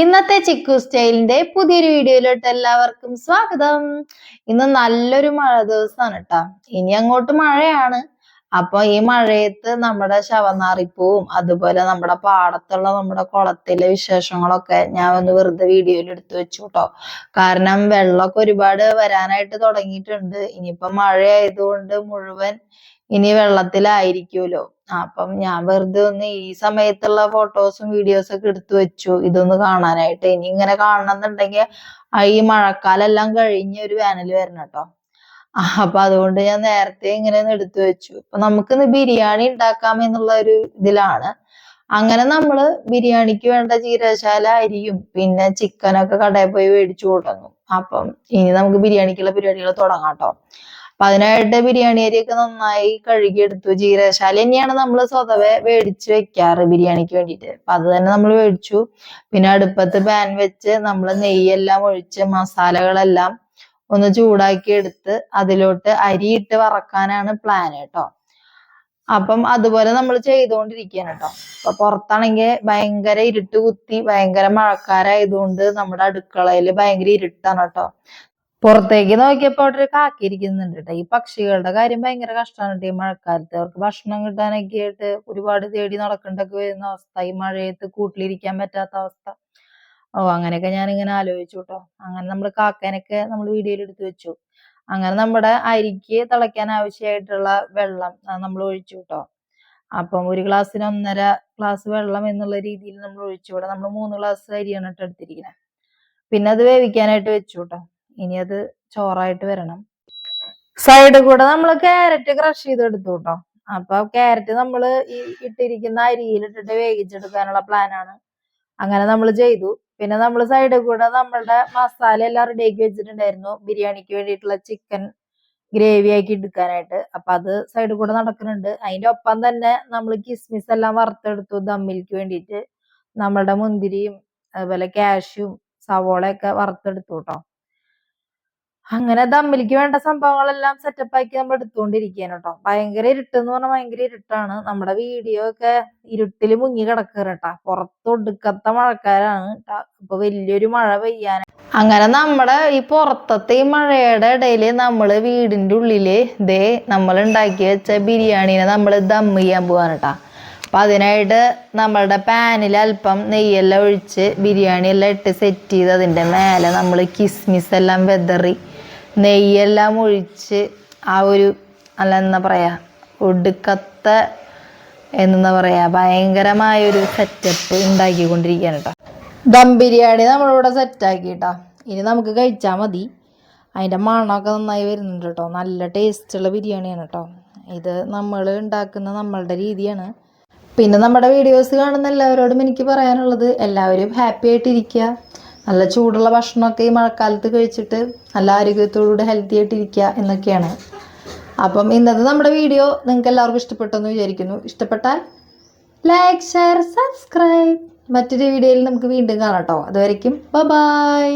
ഇന്നത്തെ ചിക്കു സ്റ്റൈലിന്റെ പുതിയൊരു വീഡിയോയിലോട്ട് എല്ലാവർക്കും സ്വാഗതം. ഇന്ന് നല്ലൊരു മഴ ദിവസമാണ് കേട്ടാ ഇനി അങ്ങോട്ട് മഴയാണ്. അപ്പൊ ഈ മഴയത്ത് നമ്മുടെ ശവനാറിപ്പൂവും അതുപോലെ നമ്മുടെ പാടത്തുള്ള നമ്മുടെ കുളത്തിലെ വിശേഷങ്ങളൊക്കെ ഞാൻ ഒന്ന് വെറുതെ വീഡിയോയിൽ എടുത്തു വെച്ചു കേട്ടോ കാരണം വെള്ളമൊക്കെ ഒരുപാട് വരാനായിട്ട് തുടങ്ങിയിട്ടുണ്ട്. ഇനിയിപ്പോ മഴ ആയതുകൊണ്ട് മുഴുവൻ ഇനി വെള്ളത്തിലായിരിക്കുമല്ലോ അപ്പം ഞാൻ വെറുതെ ഒന്ന് ഈ സമയത്തുള്ള ഫോട്ടോസും വീഡിയോസും ഒക്കെ എടുത്തു വെച്ചു. ഇതൊന്ന് കാണാനായിട്ട്. ഇനി ഇങ്ങനെ കാണണമെന്നുണ്ടെങ്കിൽ ഈ മഴക്കാലം എല്ലാം കഴിഞ്ഞ് ഒരു വേനൽ വരണം കേട്ടോ. അപ്പൊ അതുകൊണ്ട് ഞാൻ നേരത്തെ ഇങ്ങനെ ഒന്ന് എടുത്തു വെച്ചു. അപ്പൊ നമുക്കിന്ന് ബിരിയാണി ഉണ്ടാക്കാം എന്നുള്ള ഒരു ഇതിലാണ്. അങ്ങനെ നമ്മൾ ബിരിയാണിക്ക് വേണ്ട ജീരശാല അരിയും പിന്നെ ചിക്കനൊക്കെ കടയിൽ പോയി മേടിച്ചു കൊണ്ടുവന്നു അപ്പം ഇനി നമുക്ക് ബിരിയാണിക്കുള്ള പരിപാടികൾ തുടങ്ങാം കേട്ടോ. അപ്പൊ അതിനായിട്ട് ബിരിയാണി അരിയൊക്കെ നന്നായി കഴുകിയെടുത്തു. ജീരകശാല തന്നെയാണ് നമ്മൾ സ്വതവേ മേടിച്ച് വെക്കാറ് ബിരിയാണിക്ക് വേണ്ടിട്ട് അപ്പൊ അത് തന്നെ നമ്മൾ മേടിച്ചു പിന്നെ അടുപ്പത്ത് പാൻ വെച്ച് നമ്മൾ നെയ്യെല്ലാം ഒഴിച്ച് മസാലകളെല്ലാം ഒന്ന് ചൂടാക്കി എടുത്ത് അതിലോട്ട് അരി ഇട്ട് വറക്കാനാണ് പ്ലാൻ കേട്ടോ അപ്പം അതുപോലെ നമ്മൾ ചെയ്തുകൊണ്ടിരിക്കുകയാണ് കേട്ടോ അപ്പൊ പുറത്താണെങ്കിൽ ഭയങ്കര ഇരുട്ട് കുത്തി ഭയങ്കര മഴക്കാരായതുകൊണ്ട് നമ്മുടെ അടുക്കളയിൽ ഭയങ്കര ഇരുട്ടാണ് കേട്ടോ പുറത്തേക്ക് നോക്കിയപ്പോ അവിടെ ഒരു കാക്കിരിക്കുന്നുണ്ട് കേട്ടോ ഈ പക്ഷികളുടെ കാര്യം ഭയങ്കര കഷ്ടമാണ് ഈ മഴക്കാലത്ത്. അവർക്ക് ഭക്ഷണം കിട്ടാനൊക്കെ ആയിട്ട് ഒരുപാട് തേടി നടക്കേണ്ടൊക്കെ വരുന്ന അവസ്ഥ. ഈ മഴയത്ത് കൂട്ടിലിരിക്കാൻ പറ്റാത്ത അവസ്ഥ. ഓ അങ്ങനെയൊക്കെ ഞാൻ ഇങ്ങനെ ആലോചിച്ചു കേട്ടോ അങ്ങനെ നമ്മൾ കാക്കേനൊക്കെ നമ്മൾ വീഡിയോയിൽ എടുത്തു വെച്ചു. അങ്ങനെ നമ്മുടെ അരിക്ക് തിളയ്ക്കാൻ ആവശ്യമായിട്ടുള്ള വെള്ളം നമ്മൾ ഒഴിച്ചു കേട്ടോ അപ്പം ഒരു ഗ്ലാസ്സിന് ഒന്നര ഗ്ലാസ് വെള്ളം എന്നുള്ള രീതിയിൽ നമ്മൾ ഒഴിച്ചു. ഇവിടെ നമ്മൾ മൂന്ന് ഗ്ലാസ് അരിയാണ് ഇട്ട് എടുത്തിരിക്കുന്നത് പിന്നെ അത് വേവിക്കാനായിട്ട് വെച്ചു കേട്ടോ ഇനി അത് ചോറായിട്ട് വരണം. സൈഡ് കൂടെ നമ്മൾ ക്യാരറ്റ് ക്രഷ് ചെയ്തെടുത്തു കേട്ടോ അപ്പൊ ക്യാരറ്റ് നമ്മൾ ഈ ഇട്ടിരിക്കുന്ന അരിയിലിട്ടിട്ട് വേവിച്ചെടുക്കാനുള്ള പ്ലാനാണ് അങ്ങനെ നമ്മൾ ചെയ്തു. പിന്നെ നമ്മൾ സൈഡ് കൂടെ നമ്മളുടെ മസാല എല്ലാം റെഡിയാക്കി വെച്ചിട്ടുണ്ടായിരുന്നു. ബിരിയാണിക്ക് വേണ്ടിയിട്ടുള്ള ചിക്കൻ ഗ്രേവി ആക്കി എടുക്കാനായിട്ട്. അപ്പൊ അത് സൈഡ് കൂടെ നടക്കുന്നുണ്ട്. അതിന്റെ ഒപ്പം തന്നെ നമ്മൾ കിസ്മിസ് എല്ലാം വറുത്തെടുത്തു ദമ്മിൽക്ക് വേണ്ടിയിട്ട്. നമ്മളുടെ മുന്തിരിയും അതുപോലെ കാഷ്യും സവോളയൊക്കെ വറുത്തെടുത്തു കേട്ടോ അങ്ങനെ ദമ്മിലേക്ക് വേണ്ട സംഭവങ്ങളെല്ലാം സെറ്റപ്പ് ആക്കി നമ്മൾ എടുത്തുകൊണ്ടിരിക്കുകയാണ് കേട്ടോ. ഭയങ്കര ഇരുട്ട് എന്ന് പറഞ്ഞാൽ ഭയങ്കര ഇരുട്ടാണ്. നമ്മുടെ വീഡിയോ ഒക്കെ ഇരുട്ടിൽ മുങ്ങി കിടക്കുക കേട്ടാ. പുറത്തൊടുക്കത്തെ മഴക്കാരാണ് അപ്പൊ വലിയൊരു മഴ പെയ്യാൻ അങ്ങനെ നമ്മുടെ ഈ പുറത്തത്തെ ഈ മഴയുടെ ഇടയിൽ നമ്മൾ വീടിന്റെ ഉള്ളിൽ ദേ നമ്മൾ ഉണ്ടാക്കി വെച്ച ബിരിയാണിനെ നമ്മൾ ദം ചെയ്യാൻ പോവാണ് കേട്ടാ. അപ്പൊ അതിനായിട്ട് നമ്മളുടെ പാനിൽ അല്പം നെയ്യെല്ലാം ഒഴിച്ച് ബിരിയാണി എല്ലാം ഇട്ട് സെറ്റ് ചെയ്ത് അതിന്റെ മേലെ നമ്മൾ കിസ്മിസ് എല്ലാം വെതറി നെയ്യെല്ലാം ഒഴിച്ച് ആ ഒരു അല്ല എന്താ പറയാ ഒടുക്കത്ത എന്താ പറയാ ഭയങ്കരമായ ഒരു സെറ്റപ്പ് ഉണ്ടാക്കിക്കൊണ്ടിരിക്കുകയാണ് കേട്ടോ ദം ബിരിയാണി നമ്മളിവിടെ സെറ്റാക്കി കേട്ടോ ഇനി നമുക്ക് കഴിച്ചാൽ മതി. അതിന്റെ മണമൊക്കെ നന്നായി വരുന്നുണ്ട് കേട്ടോ നല്ല ടേസ്റ്റുള്ള ബിരിയാണിയാണ് കേട്ടോ ഇത് നമ്മൾ ഉണ്ടാക്കുന്ന നമ്മളുടെ രീതിയാണ്. പിന്നെ നമ്മുടെ വീഡിയോസ് കാണുന്ന എല്ലാവരോടും എനിക്ക് പറയാനുള്ളത് എല്ലാവരും ഹാപ്പി ആയിട്ടിരിക്കുക. നല്ല ചൂടുള്ള ഭക്ഷണമൊക്കെ ഈ മഴക്കാലത്ത് കഴിച്ചിട്ട് നല്ല ആരോഗ്യത്തോടുകൂടി ഹെൽത്തി ആയിട്ടിരിക്കുക എന്നൊക്കെയാണ്. അപ്പം ഇന്നത്തെ നമ്മുടെ വീഡിയോ നിങ്ങൾക്ക് എല്ലാവർക്കും ഇഷ്ടപ്പെട്ടെന്ന് വിചാരിക്കുന്നു. ഇഷ്ടപ്പെട്ടാൽ ലൈക്ക് ഷെയർ സബ്സ്ക്രൈബ് മറ്റൊരു വീഡിയോയിൽ നമുക്ക് വീണ്ടും കാണാം കേട്ടോ അതുവരയ്ക്കും ബൈ